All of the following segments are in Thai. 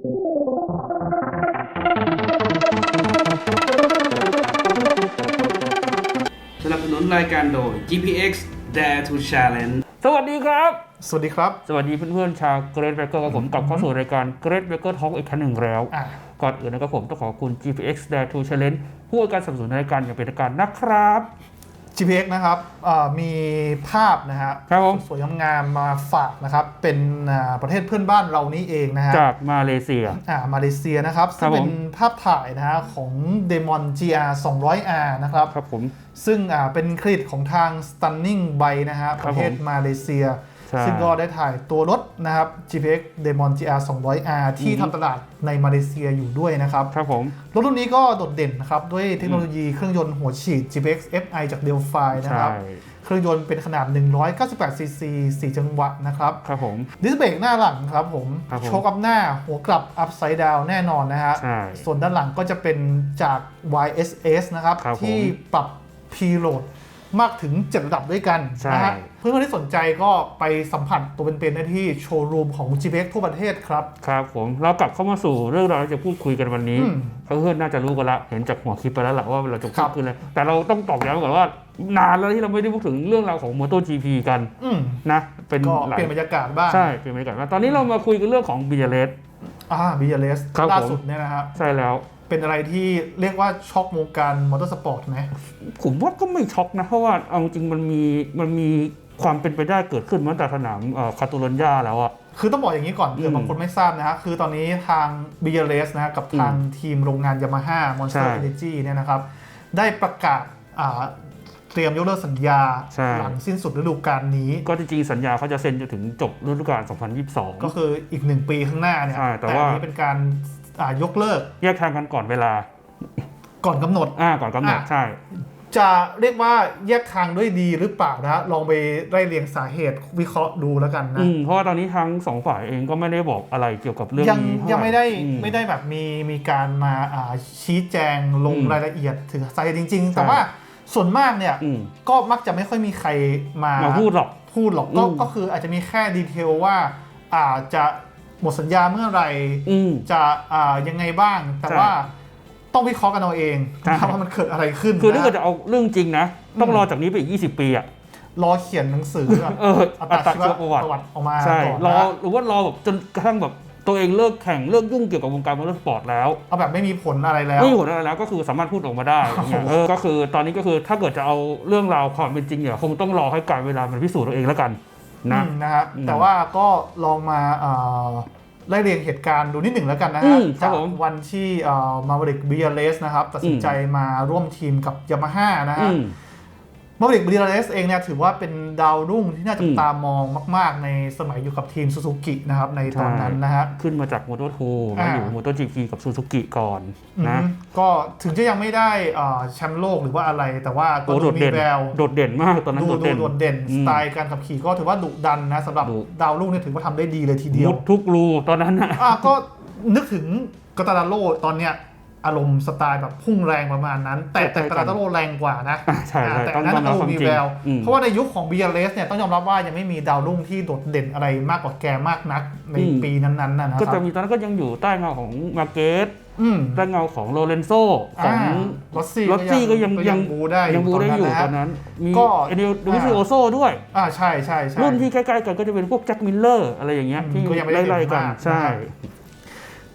สนับสนุนรายการโดย GPX Dare to Challenge สวัสดีครับ สวัสดีครับ สวัสดีเพื่อนๆชาวเกรดเบเกอร์กับผมกลับเข้าสู่รายการเกรดเบเกอร์ทอ k อีกครั้งหนึ่งแล้ว อะก่อนอื่นนะครับผมต้องขอบคุณ GPX Dare to Challenge ผู้ให้การสนับสนุนรายการอย่างเป็นทางการนะครับ GPX นะครับอ่ามีภาพนะฮะครับผมสวยๆงามๆมาฝากนะครับ เป็นอ่าประเทศเพื่อนบ้านเรานี่เองนะฮะจากมาเลเซียอ่ามาเลเซียนะครับครัซึ่บงผมเป็นภาพถ่ายนะฮะของ Demon GR 200R นะครับครับผมซึ่งอ่าเป็นเครดิตของทาง Stunning b y นะฮะคปรับระเทศผมมาเลเซียใช่ ซึ่งก็ได้ถ่ายตัวรถนะครับ GPX Demon GR 200R ที่อือฮึทำตลาดในมาเลเซียอยู่ด้วยนะครับครับผมรถรุ่นนี้ก็โดดเด่นนะครับ ด้วยเทคโนโลยีเครื่องยนต์หัวฉีด GPX FI จาก Delphi นะใช่ครับเครื่องยนต์เป็นขนาด 198 ซีซี 4 จังหวะนะครับครับผมดิสเบรกหน้าหลังครับผมครับผมโชคอัพหน้าหัวกลับ upside down แน่นอนนะฮะใช่ส่วนด้านหลังก็จะเป็นจาก YSS นะครับครับผมที่ปรับ P-load มากถึง 7 ระดับด้วยกันใช่นะฮะเพื่อนๆที่สนใจก็ไปสัมผัสตัวเป็นๆได้ที่โชว์รูมของ GPX ทั่วประเทศครับ ครับผมเรากลับเข้ามาสู่เรื่องราวที่จะพูดคุยกันวันนี้อืมเพื่อนๆน่าจะรู้กันละเห็นจากหัวคลิปไปแล้วล่ะว่าเราจะคพูรัดบคุยอะไรแต่เราต้องตอกย้ำก่อนว่านานแล้วที่เราไม่ได้พูดถึงเรื่องราวของ MotoGP กันอืมนะเป็นก็หลาเปยลี่ยนบรรยากาศบ้างใช่เป็นบรรยากาศว่าตอนนี้เรามาคุยกันเรื่องของ b ีเ s อ่า BLS ครับล่าผมสุดเนี่ยนะครับ ใช่แล้ว เป็นอะไรที่เรียกว่าช็อกวงการมอเตอร์สปอร์ตไหมผมว่าก็ไม่ช็อกนะ เพราะว่าเอาจริงมันมีมันมีความเป็นไปได้เกิดขึ้นมาตั้งแต่สนามเอ่อคาตูลันยาแล้วอะ คือต้องบอกอย่างนี้ก่อนเผื่อมบางคนไม่ทราบนะฮะคือตอนนี้ทาง BLS นะฮะกับทางทีมโรงงานยามาฮ่าใช่ Monster Energy เนี่ยนะครับ ได้ประกาศอ่า เตรียมยกเลิกสัญญา ใช่ หลังสิ้นสุดฤดูกาลนี้ ก็จริงๆสัญญาเขาจะเซ็นจนถึงจบฤดูกาล 2022 ก็คืออีกหนึ่งปีข้างหน้าเนี่ยใช่แต่ว่า อันนี้เป็นการอ่ายกเลิกแยกทางกันก่อนเวลา ก่อนกำหนด อ่า ก่อนกำหนด อะ ใช่ จะเรียกว่าแยกทางด้วยดีหรือเปล่านะฮะลองไปไล่เรียงสาเหตุวิเคราะห์ดูแล้วกันนะ อืม เพราะว่าตอนนี้ทั้งสองฝ่ายเองก็ไม่ได้บอกอะไรเกี่ยวกับเรื่องยังนี้เท่าหร่ยังไม่ได้อื ไม่ได้แบบมีมีการมาอ่าชี้แจงลงอืมรายละเอียดถึงสาเหตุจริงๆใช่แต่ว่า ส่วนมากเนี่ย อืมก็มักจะไม่ค่อยมีใครมามาพูดหรอก พูดหรอกก็อืม ก็คืออาจจะมีแค่ดีเทลว่าอาจจะหมดสัญญาเมื่อไหร่ อืม จะอ่ายังไงบ้าง แต่ใช่ว่าต้องวิเคราะห์กันเอาเองใช่ นะครับว่ามันเกิดอะไรขึ้นคือถ้าเกิดนะจะเอาเรื่องจริงนะ ต้องอืมรอจากนี้ไปอีก 20 ปีอะรอเขียนหนังสืออะเอออัอัตตราราชีชีววประวัติประวัติ ออกมาใช่ก่อนรอนะ หรือว่ารอแบบจนกระทั่งแบบ ตัวเองเลิกแข่งเลิกยุ่งเกี่ยวกับวงการมอเตอร์สปอร์ตแล้วเอาแบบไม่มีผลอะไรแล้วไม่มีผลอะไรแล้วก็คือสามารถพูดออกมาได้อย่างเงี้ยเออก็คือตอนนี้ก็คือถ้าเกิดจะเอาเรื่องราวความเป็นจริงเนี่ยคงต้องรอให้การเวลามันพิสูจน์ตัวเองแล้วกันนะอืมนะฮะอืมแต่ว่าก็ลองมาเอ่อไล่เรียงเหตุการณ์ดูนิดหนึ่งแล้วกันนะอืฮะมครัจาบกผมวันที่มาบริกเบียเลสนะครับตัดสินใจมาร่วมทีมกับยามาฮ่านะอืฮะ มมาบริกเบียเลสเองเนี่ยถือว่าเป็นดาวรุ่งที่น่าจัอืบมตามองมาก ๆ ในสมัยอยู่กับทีมซูซูกินะครับในตอนนั้นนะฮะขึ้นมาจากมอเตอร์ทูมาอ่าอยู่มอเตอร์จีพีกับซูซูกิก่อนอืนะมก็ถึงจะยังไม่ได้เอ่อแชมป์โลกหรือว่าอะไร แต่ว่าก็โอ้โดดูดมีเด่นแววโดดเด่นมากตอนนั้นดูโดดดูเด่นโดดเด่นอืสมไตล์การขับขี่ก็ถือว่าดุดันนะสำหรับดุดาวรุ่งเนี่ยถือว่าทำได้ดีเลยทีเดียวมุดทุกรูตอนนั้นนะอะก็นึกถึงกาตาลาโลตอนเนี้ย อารมณ์สไตล์แบบพุ่งแรงประมาณนั้น แต่แต่ใช่กาตาลาโลแรงกว่านะอ่าใช่ใช่อ่าแต่ต้องอันนั้นยอมรับก็ความมีจริงแววอืมเพราะว่าในยุคของ b ี l s เนี่ยต้องยอมรับว่ายังไม่มีดาวรุ่งที่โดดเด่นอะไรมากกว่าแกมากนักในอืมปีนั้นๆนะนะก็ครัจะบมีตอนนั้นก็ยังอยู่ใต้เงาของมาเกสอืมใต้เงาของโรเลนโซของรถซี่รถซี่ก็ยังยัยังงบูได้ยังบูได้อยู่นะตฮะอนนั้นมีก็เอเดลดูวิซิโอโซด้วยอ่าใช่ใช่ใช่รุ่นที่ใกล้ๆกันก็จะเป็นพวกแจ็คมิลเลอร์อะไรอย่างเงี้ยอืมที่ก็ยังไม่ได้ไล่เด่นๆกันมากใช่นะครับ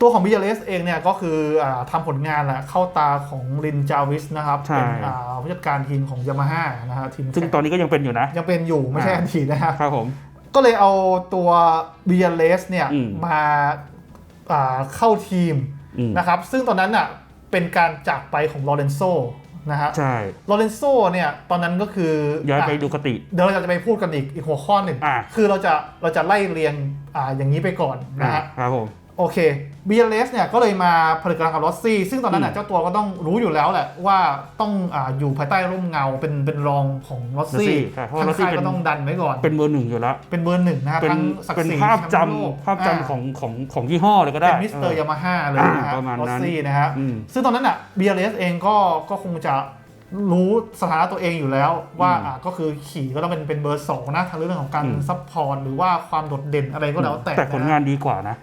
ตัวของ b ี l s เองเนี่ยก็คืออ่าทำผลงานแหละเข้าตาของลินจาวิสนะครับ ใช่ เป็นอ่าผู้จัดการทีมของยามาฮ่านะฮะทีมซึ่งแข่งตอนนี้ก็ยังเป็นอยู่นะ ยังเป็นอยู่ไม่ใช่อ่า อันทีนะฮะ ครับผม ก็เลยเอาตัวเบียเลสเนี่ยอืมมาอ่าเข้าทีมอืม นะครับ ซึ่งตอนนั้นอะเป็นการจากไปของลอเรนโซนะฮะใช่ ลอเรนโซเนี่ยตอนนั้นก็คือย้ายไปอะดูคติ เดี๋ยวเราจะไปพูดกันอีกอีกหัวข้อหนึ่ง อะ คือเราจะเราจะไล่เรียงอ่าอย่างนี้ไปก่อนนะฮะครับผม โอเค BLS เนี่ยก็เลยมาผลิตกำลังกับรอสซี่ ซึ่งตอนนั้นน่ะอืมเจ้าตัวก็ต้องรู้อยู่แล้วแหละว่าต้องอาอยู่ภายใต้ร่มเงาเป็นเป็นรองของรอสซี่ใช่เพราะทางรถซี่ค่ายเป็ก็นต้องดันไว้ก่อน เป็นเบอร์หนึ่งอยู่แล้ว เป็นเบอร์หนึ่งนะฮะเป็นทั้งศักดิ์เป็นศรีภาพจำแชมป์โลกภาพจำของของของยี่ห้อเลยก็ได้ เป็นมิสเตอร์ยามาฮ่าเลยนะฮะอ่าประมาณรอสนั้นซี่นะฮะอืมซึ่งตอนนั้นอะ BLS เองก็ก็คงจะรู้สถานะตัวเองอยู่แล้วว่าอืมอ่าก็คือขี่ก็ต้องเป็นเป็นเบอร์สองนะทั้งเรื่องของการอืมซัพพอร์ตหรือว่าความโดดเด่นอะไรก็แล้วแต่แต่ผลนะฮะงานดีกว่านะ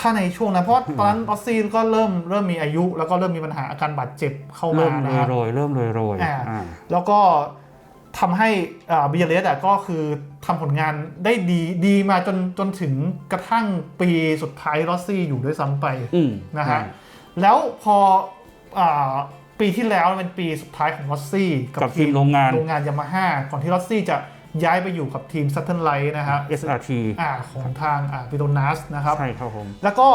ถ้าในช่วงนั้นเพราะว่าตอนนั้นรอสซี่ก็เริ่มเริ่มมีอายุ แล้วก็เริ่มมีปัญหาอาการบาดเจ็บเข้ามาเริ่มนะโรยฮะโรยเริ่มโรยโรยอ่าอ่าแล้วก็ทำให้บิเยเลสอะก็คือทำผลงานได้ดีดีมาจนจนถึงกระทั่งปีสุดท้ายรอสซี่อยู่ด้วยซ้ำไปอืมนะฮะแล้วพออาปีที่แล้วเป็นปีสุดท้ายของรอสซี่กับทีมโรงงานโรงงานยามาฮ่าก่อนที่รอสซี่จะ ย้ายไปอยู่กับทีมซัตเทิลไลท์นะฮะ SRT อ่าของทางอ่าปิโตนัสนะครับ ใช่ครับผม แล้วก็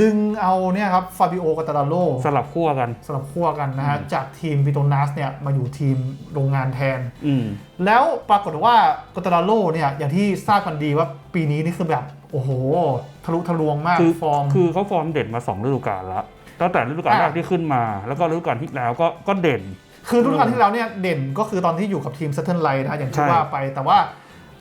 ดึงเอาเนี่ยครับฟาบิโอกาตาลาโลสลับขั้วกัน สลับขั้วกันนะฮะ จากทีมปิโตนัสเนี่ยมาอยู่ทีมโรงงานแทนอืมแล้วปรากฏว่ากาตาลาโลเนี่ยอย่างที่ทราบกันดีว่าปีนี้นี่คือแบบ โอ้โห ทะลุทะลวงมากคือฟอร์ม คือเขาฟอร์มเด่นมาสองฤดูกาลแล้วตั้งแต่ฤดูกาลอ่าแรกที่ขึ้นมา แล้วก็ฤดูกาลที่แล้วก็ก็เด่น คือฤดูกาลที่แล้วเนี่ยเด่นก็คือตอนที่อยู่กับทีมซัตเทิลไลท์นะอย่างที่ใช่ว่าไป แต่ว่า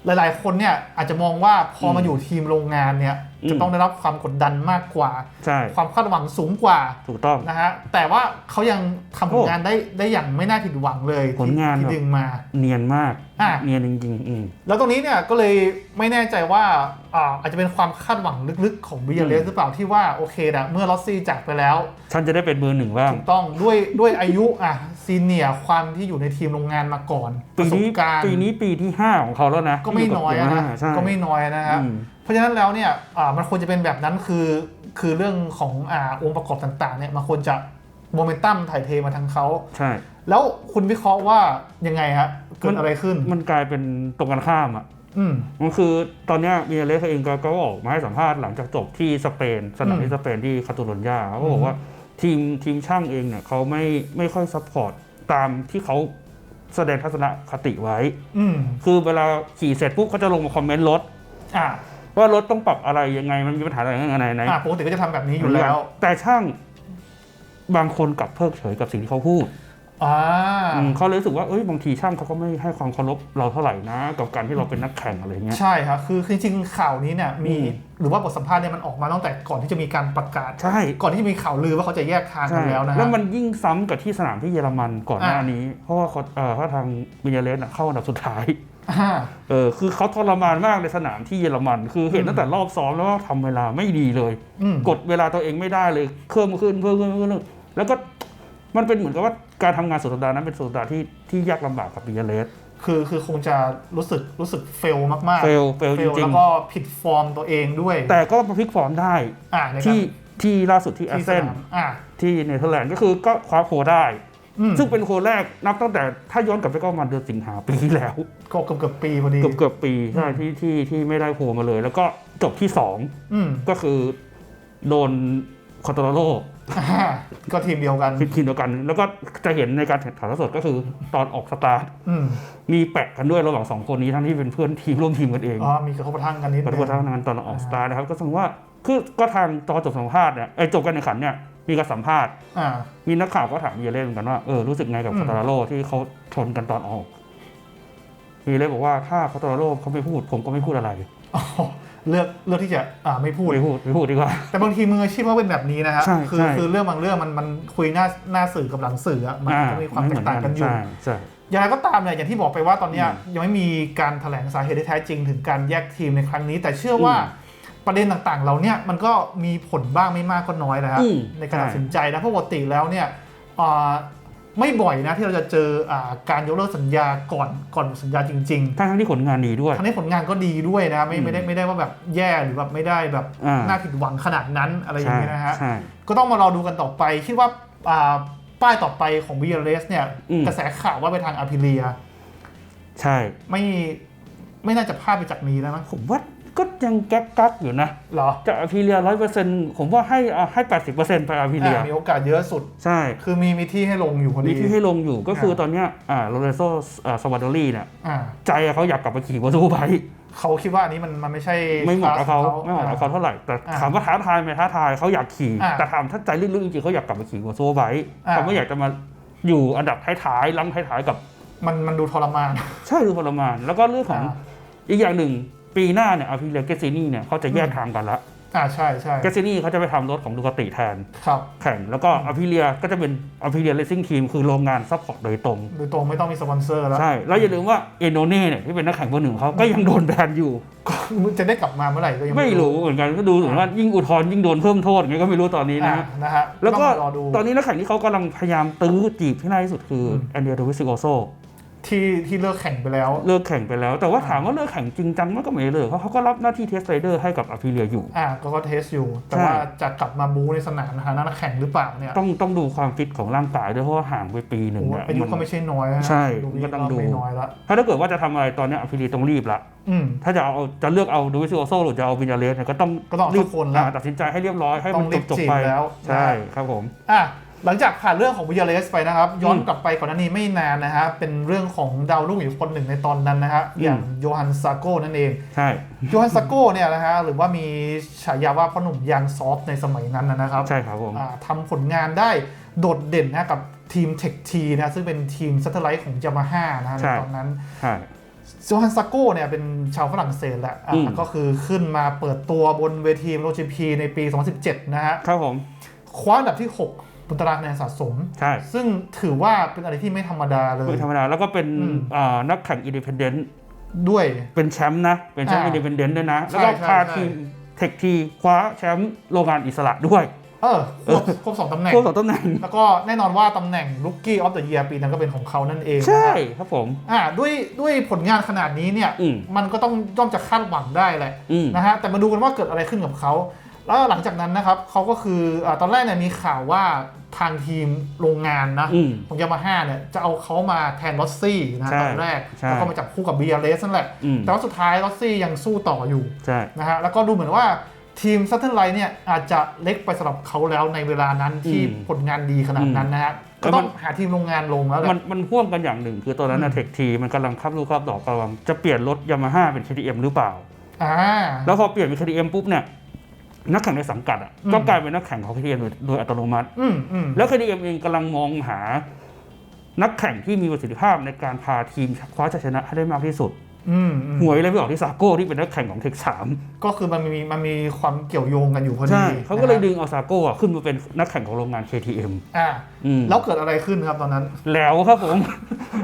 หลาย ๆ คนเนี่ยอาจจะมองว่าพอมาอืมอยู่ทีมโรงงานเนี่ยอืมจะต้องได้รับความกดดันมากกว่าใช่ความคาดหวังสูงกว่าถูกต้องนะฮะแต่ว่าเขายังทำผโอ้ลงานได้ได้อย่างไม่น่าผิดหวังเลยผลงานที่แบบที่ดึงมา เนียนมากอะเนียนจริงๆอืมแล้วตรงนี้เนี่ยก็เลยไม่แน่ใจว่าอ่าอาจจะเป็นความคาดหวังลึกๆ ของบิเยเลอืสมหรือเปล่าที่ว่าโอเคนะเมื่อลอสซี่จากไปแล้ว ฉันจะได้เป็นเบอร์หนึ่งบ้างถูกต้องด้วยด้วยอายุอะ ซีเนียความที่อยู่ในทีมโรงงานมาก่อนปปีระสบนี้การณ์ปีนี้ปีที่ 5 ของเขาแล้วนะ ก็ไม่น้อยอะนะใช่ก็ไม่น้อยนะฮะอืมเพราะฉะนั้นแล้วเนี่ยอ่ามันควรจะเป็นแบบนั้นคือ คือเรื่องของอ่าองค์ประกอบต่างๆเนี่ยมันควรจะโมเมนตัมถ่ายเทมาทางเขาใช่ แล้วคุณวิเคราะห์ว่ายังไงฮะเกิดอะไรขึ้นมันกลายเป็นตรงกันข้ามอะอืมมันคือตอนเนี้ยมีเลสเองก็ก็ออกมาให้สัมภาษณ์หลังจากจบที่สเปน สนามอืมที่สเปนที่คาตูลอนยาเขาก็บออืกมว่า ทีมทีมช่างเองเนี่ยเขาไม่ไม่ค่อยซัพพอร์ตตามที่เขาแสดงทัศนคติไว้ อืมคือเวลาขี่เสร็จปุ๊บเขาจะลงมาคอมเมนต์รถ อ่าว่ารถต้องปรับอะไรยังไงมันมีปัญหาอะไรยังไงไหนอ่าปกติก็จะทำแบบนี้อยู่แล้ว แต่ช่างบางคนกลับเพิกเฉยกับสิ่งที่เขาพูด อ่าอืมเขาเลยรู้สึกว่าเอ้ยบางทีช่างเขาก็ไม่ให้ความเคารพเราเท่าไหร่นะ กับการที่เราเป็นนักแข่งอะไรเงี้ย ใช่ครับคือคือจริงๆข่าวนี้เนี่ยมีอืม หรือว่าบทสัมภาษณ์เนี่ยมันออกมาตั้งแต่ก่อนที่จะมีการประกาศ ใช่ก่อนที่จะมีข่าวลือว่าเขาจะแยกทางกัใช่นแล้วนะฮะ แล้วมันยิ่งซ้ำกับที่สนามที่เยอรมันก่อนหน้าอ่านี้ เพราะว่าเขาเอ่อเพราะทางมิเนเลสเข้าอันดับสุดท้าย อ่า เออคือเขาทรมานมากในสนามที่เยอรมัน คือเห็นอืมตั้งแต่รอบซ้อมแล้วว่าทำเวลาไม่ดีเลย อืม กดเวลาตัวเองไม่ได้เลยเพิ่มขึ้นเพิ่มขึ้นเพิ่มขึ้นแล้วก็ มันเป็นเหมือนกับว่าการทำงานสุดสัปดาห์นั้นเป็นสุดสัปดาห์ที่ที่ยากลำบากกับมิเนเลสคือคือคงจะรู้สึกรู้สึกเฟลมากๆ เฟลเฟลเฟจลริแล้งวก็ผิดฟอร์มตัวเองด้วยๆแต่ก็มาพลิกฟอร์มได้อ่าในการที่ที่ล่าสุดที่แอที่สสเซนนามอ่าที่เนเธอร์แลนด์ก็คือก็คว้าโควได้อืมซึ่งเป็นโควแรกนับตั้งแต่ถ้าย้อนกลับไปก็ประมาณเดือนสิงหาปีที่แล้ว ก็เกือบเกือบปีพอดีเกือบเกือบปีใช่อืมที่ที่ที่ไม่ได้โควมาเลย แล้วก็จบที่สองอืมก็คือโดนคอร์ตโรโลอ่า ก็ทีมเดียวกันทีมเดียวกัน แล้วก็จะเห็นในการแข่งขันสดก็คือตอนออกสตาร์ทอืมมีแปะกันด้วยระหว่างสองคนนี้ทั้งที่เป็นเพื่อนทีมร่วมทีมกันเองอ๋อมีกระทบกระทั่งกันนิดกระทบกระทั่งกันตอนออกสตาร์ทนะครับก็แสดงว่าคือก็ทางตอนจบสัมภาษณ์เนี่ยไอ้ยจบการแข่งขันเนี่ยมีการสัมภาษณ์อ่ามีนักข่าวก็ถามเยเล่เหมือนกันว่าเออรู้สึกไงกับอืมคาตาลาโลที่เขาชนกันตอนออกมีเล่บอกว่าถ้าคาตาลาโลเขาไม่พูดผมก็ไม่พูดอะไรอ๋อ เลือกเลือกที่จะอ่าไม่พูด ไม่พูดไม่พูดดีกว่า แต่บางทีมืออาชีพว่าเป็นแบบนี้นะฮะใช่คือใช่ คือเรื่องบางเรื่องมันมันคุยหน้าหน้าสื่อกับหลังสื่ออะมันก็มีความแตกต่างกันอยู่ ใช่ใช่ อย่างไรก็ตามเนี่ยอย่างที่บอกไปว่าตอนเนี้ยอืมยังไม่มีการแถลงสาเหตุที่แท้จริงถึงการแยกทีมในครั้งนี้ แต่เชื่อว่าอืมประเด็นต่างๆเราเนี่ยมันก็มีผลบ้างไม่มากก็น้อยนะฮะอืมในการใช่ตัดสินใจนะเพราะปกติแล้วเนี่ยอ่า ไม่บ่อยนะที่เราจะเจออ่าการยกเลิกสัญญาก่อนก่อนหมดสัญญาจริงทั้งที่ผลงานดีด้วยๆทั้งนี้ผลงานก็ดีด้วยนะไม่อืมไม่ได้ไม่ได้ว่าแบบแย่หรือแบบไม่ได้แบบอ่าน่าผิดหวังขนาดนั้นอะไรอย่างเงี้ยนะฮะใช่ก็ต้องมารอดูกันต่อไปคิดว่าอ่าป้ายต่อไปของ b ีเ s เนี่ยอืมกระแสข่าวว่าไปทางอาพิเลีย ใช่ไม่ไม่น่าจะพลาดไปจากนี้แล้วนะผมว่า ก็ยังแก๊กกักอยู่นะเหรอจากอาพีเรียร้อยเปอร์เซ็นต์ผมว่าให้อะให้แปดสิบเปอร์เซ็นต์ไปอาพีเรียอะมีโอกาสเยอะสุด ใช่ คือมีมีที่ให้ลงอยู่พอมีดีที่ให้ลงอยู่ก็คืออ่าตอนเนี้ยอ่าโรเลโซอ่าสวัสดอรี่เนี่ยอ่าใจอะเขาอยากกลับไปขี่วอซูไบค์เขาคิดว่าอันนี้มันมันไม่ใช่ไม่เหมาะกับเขาคลสไม่เหมาะกับเขาอ่เท่าไหร่ แต่อ่าถามว่าท้าทายไหมท้าทายเขาอยากขี่อ่าแต่ถามถ้าใจลึกๆจริงๆเขาอยากกลับมาขี่วอซูไบค์อ่าเขาไม่อยากจะมาอยู่อันดับท้ายๆลังท้ายๆกับ มันมันดูทรมาน ใช่ดูทรมาน แล้วก็เรื่องของอ่าอีกอย่างหนึ่ง ปีหน้าเนี่ยอาพีเรียเกซินี่เนี่ยเขาจะแยกอืมทางกันละอ่าใช่ใช่แกสซินี่เขาจะไปทำรถของดูคาติแทน ครับ แข่งแล้วก็อพิเลียก็จะเป็นอพิเลียเลสซิ่งทีมคือโรงงานซัพพอร์ตโดยตรง โดยตรงไม่ต้องมีสปอนเซอร์แล้ว ใช่ แล้วอย่าลืมว่าเอโนเน่เนี่ยที่เป็นนักแข่งเบอร์หนึ่งเขาก็ยังโดนแบนอยู่ก็จะได้กลับมาเมื่อไหร่ก็ยังไม่รู้เหมือนกันก็ดูเหมือนว่ายิ่งอุทธรณ์ยิ่งโดนเพิ่มโทษไงก็ไม่รู้ตอนนี้อ่านะนะฮะแล้วก็ต้องรอดูตอนนี้นักแข่งที่เขากำลังพยายามตื้อจีบที่น่าที่สุดคือมแอนเดรียโดวิซิโกโซ ที่ที่เลิกแข่งไปแล้ว เลิกแข่งไปแล้ว แต่ว่าอ่าถามว่าเลิกแข่งจริงจังมันก็ไม่เลิกเพราะเขาก็รับหน้าที่เทสไรเดอร์ให้กับอพิเลียอยู่ อ่าก็ก็เทสอยู่ แต่ใช่ว่าจะกลับมาบูในสนามนะฮะนักแข่งหรือเปล่าเนี่ยต้องต้องดูความฟิตของร่างกายด้วยเพราะว่าห่างไปปีหนึ่งโอ้เนี่ยอายุก็มันไม่ใช่น้อยนะฮะใช่ดูก็ต้องดูไม่น้อยละถ้าถ้าเกิดว่าจะทำอะไรตอนเนี้ยอพิเลียต้องรีบละอืมถ้าจะเอาจะเลือกเอาดูวิซิโกโซหรือจะเอาวินยาเลสเนี่ยก็ต้องก็ต้องเอารีสับกคนละอ่าตัดสินใจให้เรียบร้อยให้มันต้องรีบจบจีๆบไปแล้วใช่นะครับผมอะ หลังจากผ่านเรื่องของวิยาเลสไปนะครับ ย้อนอืมกลับไปก่อนหน้านี้ไม่นานนะฮะเป็นเรื่องของดาวรุ่งอยู่คนหนึ่งในตอนนั้นนะฮะอืมอย่างโยฮันซาโก้นั่นเองใช่โยฮันซาโก้เนี่ยนะฮะหรือว่ามีฉายาว่าพ่อหนุ่มยางซอฟต์ในสมัยนั้นนะครับใช่ครับผมอ่าทำผลงานได้โดดเด่นนะกับทีมเทคทีนะซึ่งเป็นทีมซัตเทอร์ไลท์ของยามาฮ่านะฮะในใช่ตอนนั้นใช่โยฮันซาโก้เนี่ยเป็นชาวฝรั่งเศสแหละอะอืมก็คือขึ้นมาเปิดตัวบนเวทีโรจิพีในปี 2017 นะฮะครับผมคว้าอันดับที่ 6 บนตารางคะแนนสะสม ใช่ ซึ่งถือว่าเป็นอะไรที่ไม่ธรรมดาเลย ไม่ธรรมดา แล้วก็เป็นอืมอ่านักแข่งอินดิเพนเดนต์ด้วย เป็นแชมป์นะ เป็นแชมป์อ่าอินดิเพนเดนต์ด้วยนะใช่แล้วก็ใช่พาใช่ทีมเทคทีคว้าแชมป์โรงงานอิสระด้วย เออครบครบสองตำแหน่งพวกสองตำแหน่ง แล้วก็แน่นอนว่าตำแหน่ง Rookie of the Year ปีนั้นก็เป็นของเขานั่นเองนะฮะใช่ครับผม อ่าด้วยด้วยผลงานขนาดนี้เนี่ยอืมมันก็ต้องย่อมจะคาดหวังได้แหละอืมนะฮะ แต่มาดูกันว่าเกิดอะไรขึ้นกับเขาแล้วหลังจากนั้นนะครับเขาก็คืออาตอนแรกเนี่ยมีข่าวว่า ทางทีมโรงงานนะอืมของยามาฮ่าเนี่ยจะเอาเขามาแทนลอสซี่นะใช่ตอนแรก ใช่แล้วก็มาจับคู่กับบีอาร์เลสนั่นแหละ อืม แต่ว่าสุดท้ายลอสซี่ยังสู้ต่ออยู่ใช่ นะฮะแล้วก็ดูเหมือนว่าทีมซัตเทอร์ไลท์เนี่ยอาจจะเล็กไปสำหรับเขาแล้วในเวลานั้นที่อืมผลงานดีขนาดนั้นนะฮะแล้ก็วมันต้องหาทีมโรงงานลงแล้วแหละ มันมันพ่วงกันอย่างหนึ่ง คือตอนนั้นอืนะม เทคทีมันกำลังคับลูกคับดอกกำลังจะเปลี่ยนรถยามาฮ่าเป็น KTM หรือเปล่า อ่า แล้วพอเปลี่ยนเป็น KTM ปุ๊บเนี่ย นักแข่งในสังกัดอะอืมก็กลายเป็นนักแข่งของ KTM โดยโดยอัตโนมัติ อืมอืมแล้ว KTM เองกำลังมองหา นักแข่งที่มีประสิทธิภาพในการพาทีมคว้าชัยชนะให้ได้มากที่สุด อืมอืมหวยเลยไปออกที่ซาโก้ที่เป็นนักแข่งของเทคสามก็คือมันมีมันมีความเกี่ยวโยงกันอยู่พอดีใช่เขาก็เลยนะฮะดึงเอาซาโก้อะขึ้นมาเป็นนักแข่งของโรงงาน KTM อ่าอืมแล้วเกิดอะไรขึ้นครับตอนนั้น แหลวครับผม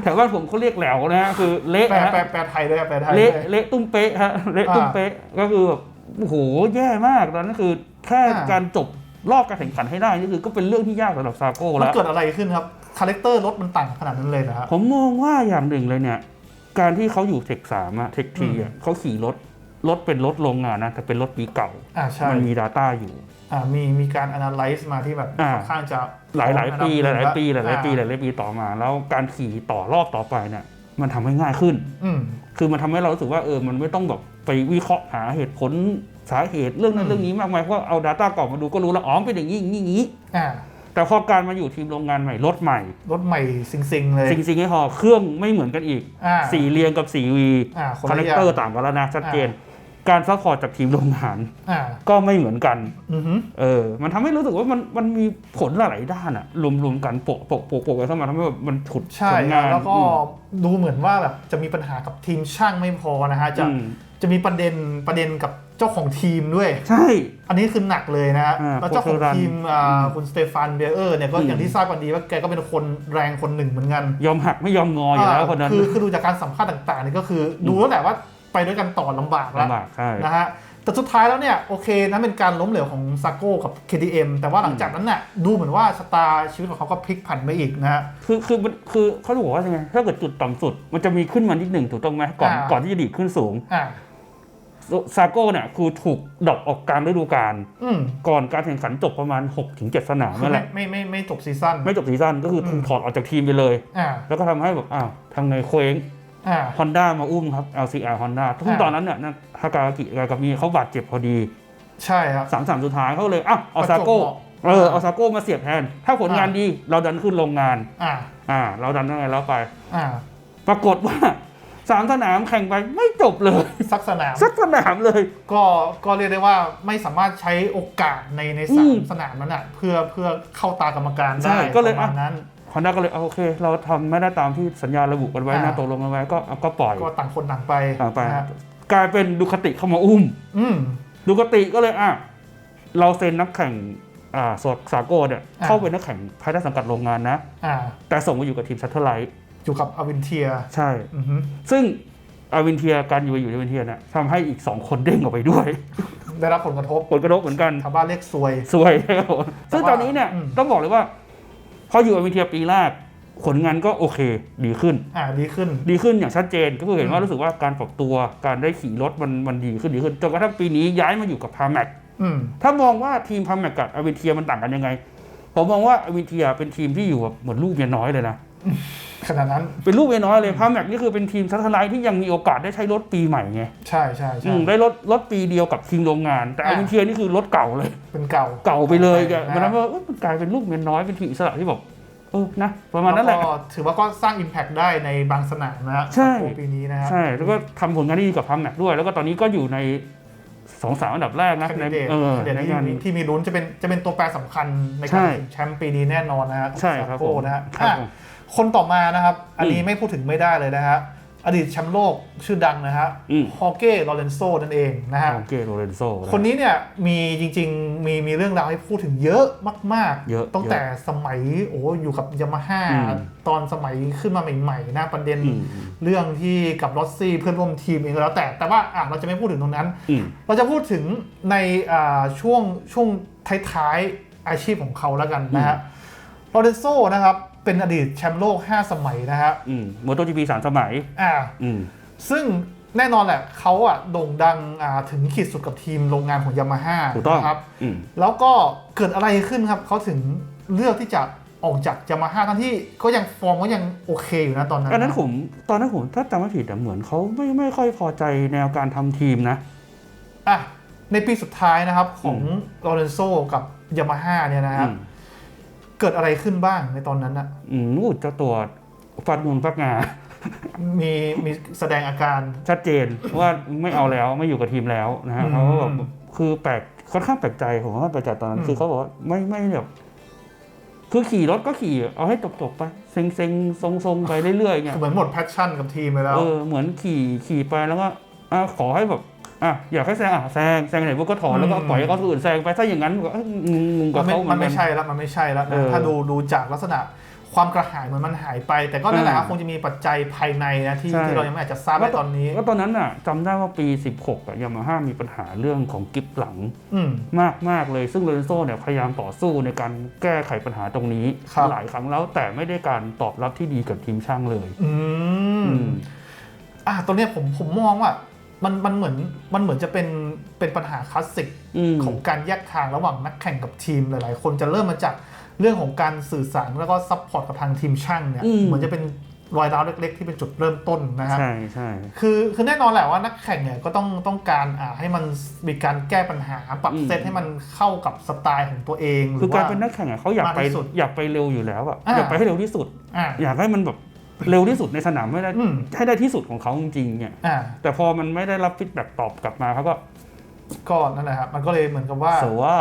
แถวบ้านผมเขาเรียกแหลวนะฮะคือเละแปลฮะ แปลแปลไทยด้วยแปลไทยเละด้วยเละตุ้มเป๊ะฮะเละตุ้มเป๊ะก็คือแบบ โอ้โหแย่มากตอนนั้นคือแค่อ่าการจบรอบการแข่งขันให้ได้นี่คือก็เป็นเรื่องที่ยากสำหรับซาโก้มันแล้วเกิดอะไรขึ้นครับคาแรคเตอร์รถมันต่างขนาดนั้นเลยนะครับผมมองว่าอย่างหนึ่งเลยเนี่ย การที่เขาอยู่เทคสามอะเทคทีอือะมเขาขี่รถรถเป็นรถโรงงานนะแต่เป็นรถปีเก่าอ่าใช่มันมี Data อยู่อ่ามีมีการ analyze มาที่แบบอ่าค่อนข้างจะหลายหลายๆปีหลายหลายๆปีหลายหลายๆปีหอ่ลายหลายๆปีต่อมา แล้วการขี่ต่อรอบต่อไปเนี่ยมันทำให้ง่ายขึ้นอืมคือมันทำให้เรารู้สึกว่าเออมันไม่ต้องแบบ ไปวิเคราะห์หาเหตุผลสาเหตุเรื่องนั้อืนมเรื่องนี้มากมายเพราะเอา Data กล่องมาดูก็รู้แล้วอ๋อเป็นอย่างนี้อย่างนี้อย่างนี้อ่าแต่พอการมาอยู่ทีมโรงงานใหม่รถใหม่ รถใหม่ซิงๆเลยสิ่งสิ่งให้พอเครื่องไม่เหมือนกันอีกอ่า สีเรียงกับสีวีอ่าคนคาแรละคอย่าเตองร์ต่างกันแล้วนะชัดเจน การซัพพอร์ตจากทีมโรงงานอ่าก็ไม่เหมือนกัน อือฮึเออ มันทำให้รู้สึกว่ามันมันมีผลหลายๆด้านอะรวมๆกันโปะโปะโปะโปะกันเข้ามาทำให้แบบมันฉุดใช่ผลงานแล้วก็อืม ดูเหมือนว่าแบบจะมีปัญหากับทีมช่างไม่พอนะฮะจะอืม จะมีประเด็นประเด็นกับเจ้าของทีมด้วย ใช่ อันนี้คือหนักเลยนะฮะอ่าแล้วเจ้าของทีมอ่าอืมคุณสเตฟานเบเออร์เนี่ยก็อืม อย่างที่ทราบกันดีว่าแกก็เป็นคนแรงคนหนึ่งเหมือนกันยอมหักไม่ยอมงออยู่แล้วคนนั้น คือคือดูจากการสัมภาษณ์ต่างๆนี่ก็คือดูแล้วแหละว่าไปด้วยกันต่อลำบากแล้ว ลำบากใช่ นะฮะ แต่สุดท้ายแล้วเนี่ยโอเคนั้นเป็นการล้มเหลวของซาโก้กับ KTM แต่ว่าหลังจากนั้นน่ะดูเหมือนว่าชะตาชีวิตของเขาก็พลิกผันไปอีกนะฮะ คือคือมันคือเขาบอกว่ายังไงถ้าเกิดจุดต่ำสุด มันจะมีขึ้นมานิดหนึ่งถูกต้องไหมก่อนอ่า ก่อนที่จะดีดขึ้นสูง อ่า ซาโก้เนี่ยคือถูกดรอปออกกลางฤดูกาลอืมก่อนการแข่งขันจบประมาณ 6-7 สนามคือนั่นแหไม่ละ ไม่ไม่ไม่จบซีซั่น ไม่จบซีซั่นก็คือถูกอืม ถอดออกจากทีมไปเลย อ่าแล้วก็ทำให้แบบอ้าวทางไงเคว้งอ่า ฮอนด้ามาอุ้มครับ LCR Honda ทุกอ่า ตอนนั้นเนี่ยนะฮากากิกากามีเขาบาดเจ็บพอดีใช่ครับ สามสามสุดท้ายเขาเลยอ้าวเอาประจวบซาโก้เหมาะเออเอาซาโก้มาเสียบแทน ถ้าผลงานอ่า ดีเราดันขึ้นโรงงานอ่าอ่าเราดันยังไงแล้วไป อ่าปรากฏว่า สามสนามแข่งไปไม่จบเลย สักสนาม สักสนามเลย ก็ก็เรียกได้ว่าไม่สามารถใช้โอกาสในในสาอืมมสนามนั้นอะเพื่อเพื่อเข้าตากรรมการใช่ได้ก็เลยประมาณนั้นฮอนด้าก็เลยเอาโอเค เราทำไม่ได้ตามที่สัญญาระบุกันไว้นะอ่าตกลงกันไว้ก็เอาก็ปล่อยก็ต่างคนต่างไปต่างไปนะฮะกลายเป็นดูคติเข้ามาอุ้มอืมดูคติก็เลยอะเราเซ็นนักแข่งอ่าสดสากลเนี่ยอ่าเข้าเป็นนักแข่งภายใต้สังกัดโรงงานนะอ่าแต่ส่งมาอยู่กับทีมซัตเทอร์ไลท์ อยู่กับอวินเทียใช่ อือฮึซึ่งอาวินเทียการอยู่ไปอยู่ในวินเทียเนี่ยทำให้อีก2คนเด้งออกไปด้วย ได้รับผลกระทบผลกระทบเหมือนกัน ชาวบ้านเรียกซวย สวยครับผมซึ่งตอนนี้เนี่ยอืม ต้องบอกเลยว่า พออยู่อาวินเทียปีแรกผลงานก็โอเค ดีขึ้น อ่าดีขึ้น ดีขึ้นอย่างชัดเจนก็คือเห็นว่าอืมรู้สึกว่าการปรับตัวการได้ขี่รถมันมันดีขึ้นดีขึ้นจนกระทั่งปีนี้ย้ายมาอยู่กับพาแม็กอืม ถ้ามองว่าทีมพาแม็กกับอาวินเทียมันต่างกันยังไง ผมมองว่าอาวินเทียเป็นทีมที่อยู่แบบเหมือนลูกเมียน้อยเลยนะ ขนาดนั้น เป็นลูกเมียน้อยเลยพาแม็กนี่คือเป็นทีมซัตเทอร์ไลท์ที่ยังมีโอกาสได้ใช้รถปีใหม่ไงใช่ใช่อืใช่มได้รถรถปีเดียวกับทีมโรงงาน แต่อาอะ วินเทียนี่คือรถเก่าเลย เป็นเก่าเก่าไปเลยแกอ่ามันทำให้ว่าเอ้ยมันกลายเป็นลูกเมียน้อยเป็นทีมอิสระที่บอกเออนะประมาณนั้นแหละ วก็ถือว่าก็สร้าง Impact ได้ในบางสนามนะฮะใช่โอ้ปีนี้นะครับใช่แล้วก็ทำผลงานที่ดีกับพาแม็กด้วย แล้วก็ตอนนี้ก็อยู่ในสองสามอันดับแรกนะแคนในดิเดตเออแคนดิเดตในที่งานมีนี้ที่มีลุ้นจะเป็นจะเป็นตัวแปรสำคัญในใช่การถึงแชมป์ปีนี้แน่นอนนะฮะใช่ครับซาโก้ผมนะฮะครับอะผม คนต่อมานะครับ อันนี้อืมไม่พูดถึงไม่ได้เลยนะฮะอดีตแชมป์โลกชื่อดังนะฮะอืมฮอเก้ลอเรนโซนั่นเองนะฮะของเกโรเรนโซคนนี้เนี่ยมีจริงๆ มีมีเรื่องราวให้พูดถึงเยอะมากเยอะตั้งแต่สมัยโอ้อยู่กับยามาฮ่าอืมตอนสมัยขึ้นมาใหม่ๆนะประเด็นอืมเรื่องที่กับรอสซี่เพื่อนร่วมทีมเองก็แล้วแต่แต่ว่าอะเราจะไม่พูดถึงตรงนั้นอืมเราจะพูดถึงในอ่าช่วงช่วงท้ายๆอาชีพของเขาแล้วกันนะฮะโรเดนโซนะครับเป็นอดีตแชมป์โลก 5 สมัยนะฮะอืมโมโตจีพีสามสมัยอ่าอืมซึ่งแน่นอนแหละเขาอะโด่งดังอ่าถึงขีดสุดกับทีมโรงงานของยามาฮ่าถูกต้องนะครับอืมแล้วก็เกิดอะไรขึ้นครับเขาถึงเลือกที่จะออกจากยามาฮ่าทั้งที่ก็ยังฟอร์มก็ยังโอเคอยู่นะตอนนั้นอันนั้นนะผมตอนนั้นผมถ้าจำไม่ผิดอะเหมือนเขาไม่ไม่ค่อยพอใจแนวการทำทีมนะอะในปีสุดท้ายนะครับของโรเรนโซกับยามาฮ่าเนี่ยนะครับอืม เกิดอะไรขึ้นบ้างในตอนนั้นนะอืมนู่นเจ้าตัวฟัดงนฟักงา มีมีแสดงอาการ ชัดเจนว่าไม่เอาแล้วไม่อยู่กับทีมแล้วนะฮะอืมเขาก็แบบคือแปลกค่อนข้างแปลกใจผมว่าแปลกใจตอนนั้อืนมคือเขาบอกว่าไม่ไม่แบบคือขี่รถก็ขี่เอาให้จบๆไปเซ็งเซ็งทรงทรงๆไปเรื่อยๆเงี้ยคือเหมือนหมดแพชชั่นกับทีมไปแล้วเออเหมือนขี่ขี่ไปแล้วก็อะขอให้แบบ อะอยากให้แซงอะแซงแซงไหนพวกก็ถอนแล้วก็อืมปล่อยให้เขาคนอื่นแซงไปถ้าอย่างนั้นก็เอ้ยงงกับมันไม่เขาเหมืมัอนนไม่กันใช่แล้วมันไม่ใช่แล้วเอนะอถ้าดูดูจากลักษณะความกระหายเหมือนมันหายไป แต่ก็นั่นแหละครับอ่าคงจะมีปัจจัยภายในนะที่ใช่ที่เรายังไม่อาจจะทราบได้ตอนนี้ก็ตอนนั้นอะจำได้ว่าปี 16อะยามาฮ่ามีปัญหาเรื่องของกิฟหลังอืมมากมากเลยซึ่งโลเรนโซเนี่ยพยายามต่อสู้ในการแก้ไขปัญหาตรงนี้ครับหลายครั้งแล้วแต่ไม่ได้การตอบรับที่ดีกับทีมช่างเลย อืมอืมอะตรงเนี้ยผมผมมองว่า มันมันเหมือนมันเหมือนจะเป็นเป็นปัญหาคลาสสิกอืม ของการแยกทางระหว่างนักแข่งกับทีมหลาย ๆ คนจะเริ่มมาจากเรื่องของการสื่อสารแล้วก็ซัพพอร์ตกับทางทีมช่างเนี่ยอืม เหมือนจะเป็นรอยร้าวเล็ก ๆ ที่เป็นจุดเริ่มต้นนะฮะใช่ใช่ คือคือแน่นอนแหละว่านักแข่งเนี่ยก็ต้องต้องการอ่าให้มันมีการแก้ปัญหาปรับเซตให้มันเข้ากับสไตล์ของตัวเองหคืรืออการว่า เป็นนักแข่งอะเขาอยากไปมากที่สุดอยากไปเร็วอยู่แล้วอะอ่า อยากไปให้เร็วที่สุด อ่า อยากให้มันแบบ เร็วที่สุดในสนามไม่ได้อืม ให้ได้ที่สุดของเขาจริงๆเนี่ย อ่าแต่พอมันไม่ได้รับฟีดแบ็กตอบกลับมาเขาก็ก็นั่นแหละครับมันก็เลยเหมือนกับว่า โซว่า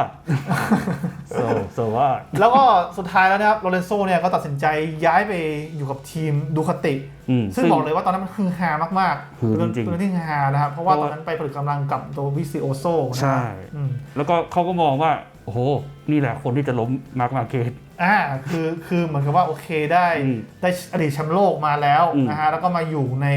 โซโซว่าแล้วก็สุดท้ายแล้วนะครับโรเลนโซเนี่ยก็ตัดสินใจย้ายไปอยู่กับทีมดูคาติ อืม ซึ่งบอกเลยว่าตอนนั้นมันคือฮามากๆคือจริงๆเป็นเรื่องที่ฮานะครับ เพราะว่าเพตราะ อนนั้นไปผลิตกำลังกับตัววิซิโอโซนะใช่ อืมแล้วก็เขาก็มองว่า โอ้โห นี่แหละคนที่จะล้มมาร์กมาเกต อ่าคือคือเหมือนกับว่าโอเคได้อืมได้อดีตแชมป์โลกมาแล้วอืมนะฮะแล้วก็มาอยู่ใน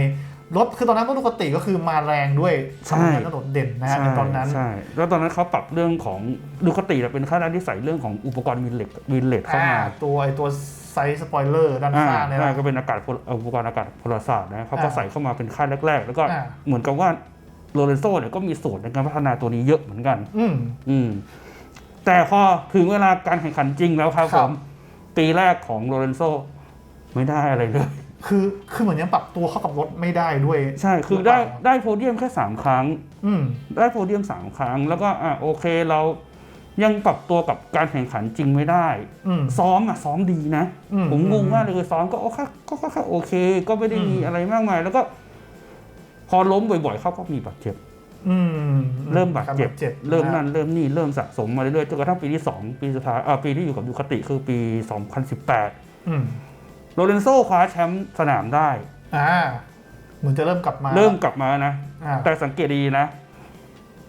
รถคือตอนนั้นรถดูคาติก็คือมาแรงด้วยใช่ ทำงานถนนเด่นนะฮะในตอนนั้น ใช่แล้วตอนนั้นเขาปรับเรื่องของดูคติเป็นค่าแรกที่ใส่เรื่องของอุปกรณ์วินเลตวินเลตเข้าอ่ามาตัวไอตัวไซส์สปอยเลอร์ด้านอ่าข้างเนี่ยใช่นะ ก็เป็นอากาศพลอุปกรณ์อากาศพลศาสตร์นะเขาก็อ่าใส่เข้ามาเป็นค่ายแรก ๆ แล้วก็อ่า เหมือนกับว่าโลเรนโซเนี่ยก็มีส่วนในการพัฒนาตัวนี้เยอะเหมือนกัน อืม อืม แต่พอถึงเวลาการแข่งขันจริงแล้วครับคผรับ ม ปีแรกของโลเรนโซไม่ได้อะไรเลย คือคือเหมือนยังปรับตัวเข้ากับรถไม่ได้ด้วยใช่คือหรือเปได้ล่าได้โพเดียมแค่สามครั้ง อืม ได้โพเดียมสามครั้ง แล้วก็อะโอเคเรายังปรับตัวกับการแข่งขันจริงไม่ได้ อืม ซ้อมอะซ้อมดีนะ อืผมงงมากเลยคือซ้อมก็โอเคก็ก็แค่โอเค ก็ไม่ได้มีอืม อะไรมากมาย แล้วก็ พอล้มบ่อยๆเขาก็มีบาดเจ็บ อืมเริ่มบาดเจ็บกรเริ่มะนั่นเริ่มนี่เริ่มสะสมมาเรื่อยๆจนกระทั่งปีที่สองปีสุดท้ายอ่าปีที่อยู่กับดูคติคือปี 2018อืมโรเลนโซคว้าแชมป์สนามได้อ่าเหมือนจะเริ่มกลับมา เริ่มกลับมานะอ่าแต่สังเกตดีนะ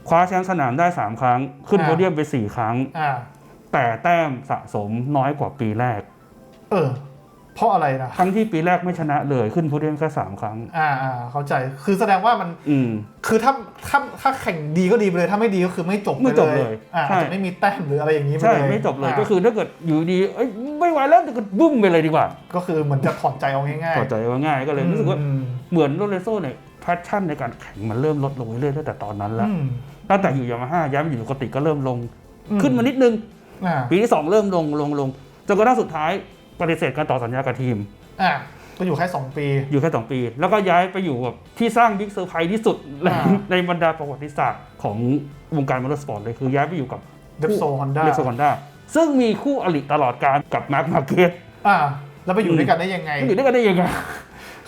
คว้าแชมป์สนามได้3ครั้ง ขึ้นอ่าโพเดียมไป4ครั้งอ่าแต่แต้มสะสมน้อยกว่าปีแรก เออเพ ราะอะไรนะทั้งที่ปีแรกไม่ชนะเลยขึ้นโพเดียมแค่สามครั้ง อ่าอ่าเข้าใจคือแสดงว่ามันอืม คือถ้าถ้าถ้าแข่งดีก็ดีไปเลย ถ้าไม่ดีก็คือไม่จบไม่ไปจบเลยอ่าใช่ อาจจะไม่มีแต้มหรืออะไรอย่างนี้ไปใช่เลยไม่จบเลยาก็คือถ้าเกิดอยู่ดีเอ้ยไม่ไหวแล้วจะก็บุ้มไปเลยดีกว่าก็คือเหมือนจะถอดใจเอาง่ายๆต่อใจว่าง่ายก็เลยรู้สึกว่า อืมเหมือนโรเลโซ่เนี่ยแพชชั่นในการแข่งมันเริ่มลดลงเรื่อยๆตั้งแต่ตอนนั้นแล้วอืมตั้งแต่อยู่ยามาฮ่าย้ายมาอยู่ปกติก็เริ่มลง อืมขึ้นมานิดนึง อ่า ปีที่สองเริ่มลงลงลงจนกระทั่งสุดท้าย ปฏิเสธการต่อสัญญากับทีม อ่าก็อยู่แค่สองปี อยู่แค่สองปี แล้วก็ย้ายไปอยู่แบบที่สร้างบิ๊กเซอร์ไพรส์ที่สุดในอ่า ในบรรดาประวัติศาสตร์ของวงการมอเตอร์สปอร์ตเลยคือย้ายไปอยู่กับเดฟโซฮอนด้าเล็กโซคอนด้าซึ่งมีคู่อริตลอดการกับมาร์คมาร์เก็ตอ่าแล้วไปอยู่ด้วยกันได้ยังไง อยู่ด้วยกันได้ยังไง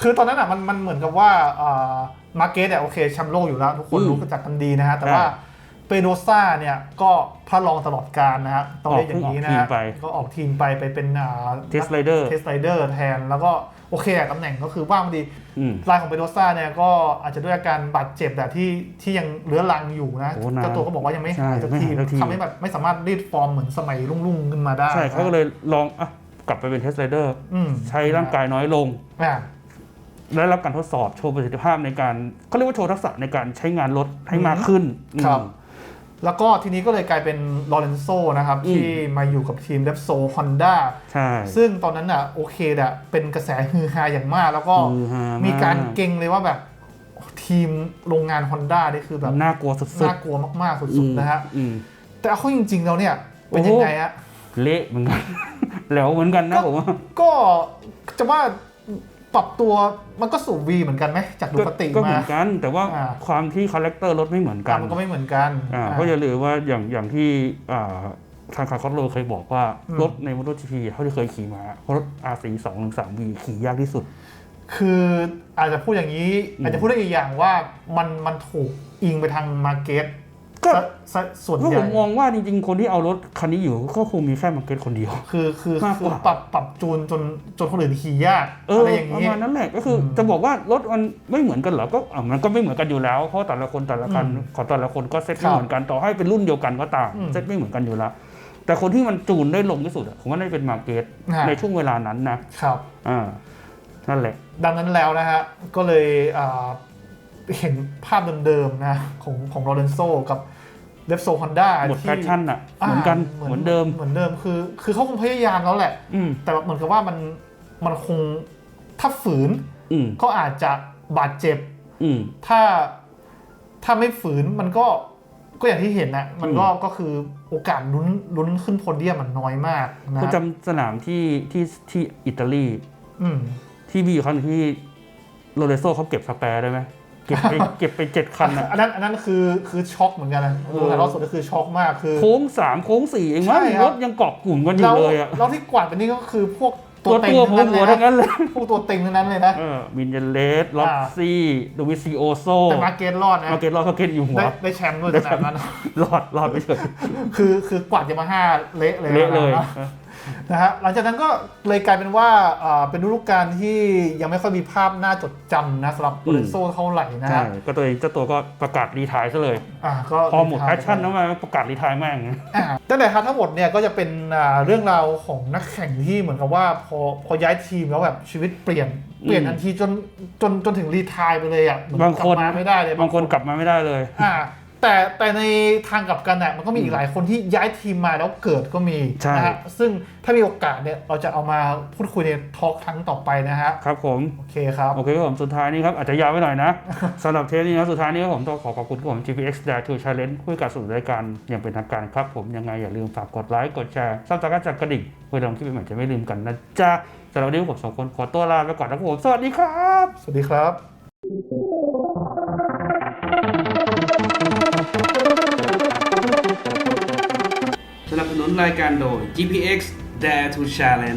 คือตอนนั้นอะมันมันเหมือนกับว่าอ่ามาร์เก็ตเนี่ยโอเคแชมป์โลกอยู่แล้ว ทุกคนอืมรู้จักกันดีนะฮะ แต่ว่าใช่ เปโดซ่าเนี่ยก็พระรองตลอดการนะฮะต้องเรียกอย่างนี้นะออกทีฮะมไป ก็ออกทีมไปไปเป็นอ่า เทสไรเดอร์ เทสไ i เดอร์แทน แล้วก็โอเคอะตำแหน่งก็คือว่างพอดีอืมรายของเปโดซ่าเนี่ยก็อาจจะด้วยอาการบาดเจ็บแต่ที่ที่ยังเรื้อรังอยู่นะโอ้นานเจ้าตัวก็บอกว่ายังไม่ใช่หายสักไม่ทีหายสักที ทำให้แบบไม่สามารถรีดฟอร์มเหมือนสมัยรุ่งๆขึ้นมาได้ใช่เขาก็เลยลองอะกลับไปเป็นเทสไรเดอร์ อืมใช้ร่างกายน้อยลง อ่าได้รับการทดสอบโชว์ประสิทธิภาพในการเขาเรียกว่าโชว์ทักษะในการใช้งานรถให้มากขึ้นครับ อืม แล้วก็ทีนี้ก็เลยกลายเป็นลอเรนโซนะครับอืมที่มาอยู่กับทีมเดฟโซฮอนด้าใช่ ซึ่งตอนนั้นอะโอเคอะเป็นกระแสฮือฮาอย่างมาก แล้วก็ฮือฮามากมีการเก่งเลยว่าแบบทีมโรงงานฮอนด้านี่คือแบบน่ากลัวสุดๆน่ากลัวมากๆ สุดๆนะฮะอืมแต่เอาเข้าจริงๆแล้วเนี่ยเป็นโอ้ยัโหงไงฮะเละเหมือนกันแล้วเหมือนกันนะผมว่าก็จะว่า ปรับตัวมันก็สู่วีเหมือนกันไหมจากดูคติก็เหมามือนกัน แต่ว่าอ่า ความที่คาแรคเตอร์รถไม่เหมือนกัการนมันก็ไม่เหมือนกันอ่าอ่าเพราะอย่าลืมว่าอย่างอย่างที่อ่าทางคาร์คอตโลเคยบอกว่าอืมรถในมอเตอร์จีพีเท่าที่เคยขี่มารถ R4 2 1 3 V ขี่ยากที่สุด คืออาจจะพูดอย่างนี้อืมอาจจะพูดได้อีกอย่างว่ามันมันถูกอิงไปทางมาร์เก็ต ก็ซะซะส่วนก็ใหผญ่มมองว่าจริงๆ คนที่เอารถคันนี้อยู่ก็คงมีแค่มาร์เก็ตคนเดียว คือคือมากคืกอว่า ปรับปรับจูนจนจนคนอื่นขี่ยากเอออะไรอย่างประนี้ มาณนั้นแหละก็คืออมจะบอกว่ารถมันไม่เหมือนกันเหรอก็อะมันก็ไม่เหมือนกันอยู่แล้ว เพราะแต่ละคนแต่ละคันอืมของแต่ละคนก็เซ็ตครัไม่บเหมือนกันต่อให้เป็นรุ่นเดียวกันก็ตามอืมเซ็ตไม่เหมือนกันอยู่แล้ว แต่คนที่มันจูนได้ลงที่สุดอะผมว่าน่าจะเป็นมาร์เก็ตอ่าในช่วงเวลานั้นนะครับ อ่านั่นแหละ ดังนั้นแล้วนะฮะก็เลยอ่า เห็นภาพเดิมๆนะของของโรเลนโซกับเดฟโซฮอนด้าหมดแพชชั่นอะเหมือนกันเหมือนเดิมเหมือนเดิมคือ คือเขาคงพยายามแล้วแหละอืมแต่เหมือนกับว่ามันมันคงถ้าฝืนอืมก็อาจจะบาดเจ็บอืมถ้าถ้าไม่ฝืนมันก็ก็อย่างที่เห็นนะมันก็อืมก็คือโอกาสลุ้นลุ้นขึ้นโพเดียมมันน้อยมากนะก็จำสนามที่ที่ที่อิตาลีอืมที่มีอยู่ครั้งหนึ่งที่โรเลโซเขาเก็บสแปร์ได้ไหม เก็บไปเก็บไปเจ็ดคันอะอันนั้นอันนั้นคือคือช็อกเหมือนกันนะเอดูอถ่ายทอดสดก็คือช็อกมากคือ โค้งสามโค้งสี่เองมั้งใช่ครับ รถยังเกาะกลุ่มกันอยู่แล้วเลยอะแล้วที่กวาดไปนี่ก็คือพวกตัตัววเต็งตัวทั้งหัวนั้นเลย นะหัวทั้งนั้นเลยพวกตัวเต็งทั้งนั้นเลยนะ เออมินเยเลสลอตซี่โดวิซิโอโซแต่มาเกตรอดนะมาเก็ตรอดเขาเก็ตอยู่หัว ได้ได้แชมป์ด้วยได้สแชนามป์นั้น รอดรอดไปเฉยคือคือกวาดยามาฮ่าเละเลยเละเลย นะ นะฮะหลังจากนั้นก็เลยกลายเป็นว่าอ่าเป็นฤดูกาลที่ยังไม่ค่อยมีภาพน่าจดจำนะสำหรับโอเรนโซเท่าไหร่นะใช่ฮะก็ตัวเองเจ้าตัวก็ประกาศรีไทายซะเลยอ่าก็พอหมดแพชชั่นแล้วมาประกาศรีไทายแม่งอ่าตั้งแต่ทั้งหมดเนี่ยก็จะเป็นอ่าเรื่องราวของนักแข่งที่เหมือนกับว่าพอพอย้ายทีมแล้วแบบชีวิตเปลี่ยนเปลี่ยนอืมทันทีจนจนจนถึงรีไทายไปเลยอะเหมือนบางคนกลับมาไม่ได้เลยบางคนกลับมาไม่ได้เลยอ่า แต่แต่ในทางกลับกันน่ะมันก็มีอีกหลายคนที่ย้ายทีมมาแล้วเกิดก็มีใช่ นะฮะซึ่งถ้ามีโอกาสเนี่ยเราจะเอามาพูดคุยในทอล์กครั้งต่อไปนะฮะครับผม โอเคครับ โอเคครับผมสุดท้ายนี้ครับอาจจะยาวไปหน่อยนะ สำหรับเทปนี้นะสุดท้ายนี้ครับผมต้องขอขอบคุณผม GPX Dare to Challenge ผู้กับสู่รายการอย่างเป็นทางการครับผมยังไงอย่าลืมฝากกดไลค์กดแชร์ซับสไครต์จากกระดิ่งเพื่อลงคลิปใหม่ๆจะไม่ลืมกันนะจ๊ะสำหรับวันนี้ผมสองคนขอตัวลาไปก่อนนะครับผมสวัสดีครับ สวัสดีครับ รายการโดย GPX Dare to Challenge